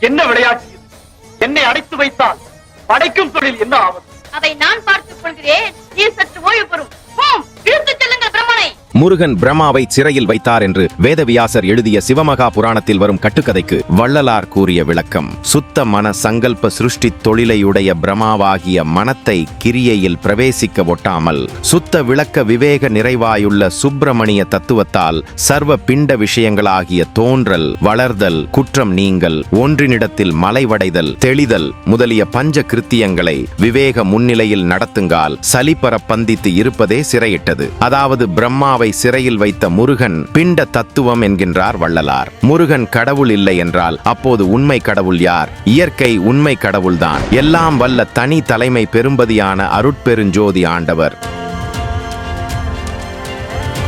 என்ன விளையாட்டு என்னை அடைத்து வைத்தால் படைக்கும் தொழில் என்ன ஆகும் அதை நான் முருகன் பிரம்மாவை சிறையில் வைத்தார் என்று வேதவியாசர் எழுதிய சிவமகா புராணத்தில் வரும் கட்டுக்கதைக்கு வள்ளலார் கூறிய விளக்கம். சுத்த மன சங்கல்ப சிருஷ்டி தொழிலையுடைய பிரமாவாகிய மனத்தை கிரியையில் பிரவேசிக்க ஒட்டாமல் சுத்த விளக்க விவேக நிறைவாயுள்ள சுப்பிரமணிய தத்துவத்தால் சர்வ பிண்ட விஷயங்களாகிய தோன்றல் வளர்தல் குற்றம் நீங்கல் ஒன்றினிடத்தில் மலைவடைதல் தெளிதல் முதலிய பஞ்ச கிருத்தியங்களை விவேக முன்னிலையில் நடத்துங்கால் சலிப்பர பந்தித்து இருப்பதே சிறையிட்டது. அதாவது பிரம்மாவை சிறையில் வைத்த முருகன் பிண்ட தத்துவம் என்கின்றார் வள்ளலார். முருகன் கடவுள் இல்லை என்றால் அப்போது உண்மை கடவுள் யார்? இயற்கை உண்மை கடவுள்தான். எல்லாம் வல்ல தனி தலைமை பெரும்பதியான அருட்பெருஞ்சோதி ஆண்டவர்.